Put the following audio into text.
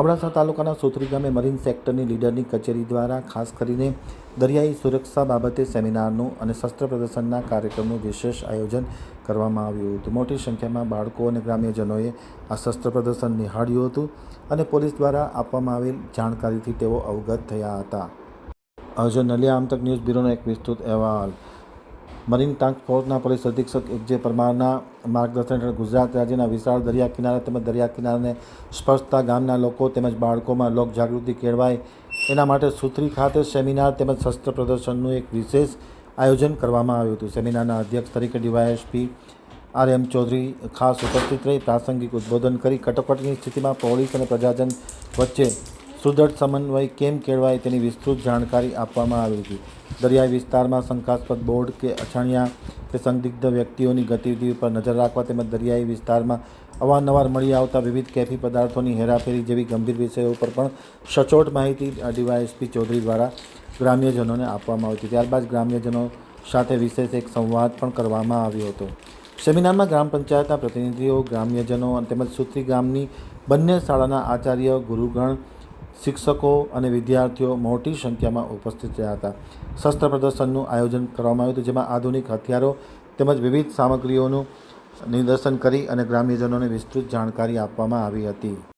અબડાસા તાલુકાના સોત્રી ગામે મરીન સેક્ટરની લીડરની કચેરી દ્વારા ખાસ કરીને દરિયાઈ સુરક્ષા બાબતે સેમિનારનું અને શસ્ત્ર પ્રદર્શનના કાર્યક્રમનું વિશેષ આયોજન કરવામાં આવ્યું હતું. મોટી સંખ્યામાં બાળકો અને ગ્રામ્યજનોએ આ શસ્ત્ર પ્રદર્શન નિહાળ્યું હતું અને પોલીસ દ્વારા આપવામાં આવેલ જાણકારીથી તેઓ અવગત થયા હતા. આયોજન નલિયા, આમતક ન્યૂઝ બ્યુરોનો એક વિસ્તૃત અહેવાલ. મરીન ટાસ્ક ફોર્સના પોલીસ અધિક્ષક એક જે પરમારના માર્ગદર્શન હેઠળ ગુજરાત રાજ્યના વિશાળ દરિયા કિનારા તેમજ દરિયા કિનારાને સ્પર્શતા ગામના લોકો તેમજ બાળકોમાં લોક જાગૃતિ કેળવાય એના માટે સુથરી ખાતે સેમિનાર તેમજ શસ્ત્ર પ્રદર્શનનું એક વિશેષ આયોજન કરવામાં આવ્યું હતું. સેમિનારના અધ્યક્ષ તરીકે ડીવાયએસપી આર એમ ચૌધરી ખાસ ઉપસ્થિત રહી, પ્રાસંગિક ઉદ્બોધન કરી, કટોકટીની સ્થિતિમાં પોલીસ અને પ્રજાજન વચ્ચે સુદૃઢ સમન્વય કેમ કેળવાય તેની વિસ્તૃત જાણકારી આપવામાં આવી હતી. દરિયાઈ વિસ્તારમાં શંકાસ્પદ બોર્ડ કે અછણિયા કે સંદિગ્ધ વ્યક્તિઓની ગતિવિધિ પર નજર રાખવા તેમજ દરિયાઈ વિસ્તારમાં અવારનવાર મળી આવતા વિવિધ કેફી પદાર્થોની હેરાફેરી જેવી ગંભીર વિષયો પર પણ સચોટ માહિતી ડીવાયએસપી ચૌધરી દ્વારા ગ્રામ્યજનોને આપવામાં આવી હતી. ત્યારબાદ ગ્રામ્યજનો સાથે વિશેષ એક સંવાદ પણ કરવામાં આવ્યો હતો. સેમિનારમાં ગ્રામ પંચાયતના પ્રતિનિધિઓ, ગ્રામ્યજનો તેમજ સુત્રી ગામની બંને શાળાના આચાર્ય, ગુરુગણ શિક્ષકો અને વિદ્યાર્થીઓ મોટી સંખ્યામાં ઉપસ્થિત રહ્યા હતા. શસ્ત્ર પ્રદર્શનનું આયોજન કરવામાં આવ્યું હતું, જેમાં આધુનિક હથિયારો તેમજ વિવિધ સામગ્રીઓનું નિદર્શન કરી અને ગ્રામ્યજનોને વિસ્તૃત જાણકારી આપવામાં આવી હતી.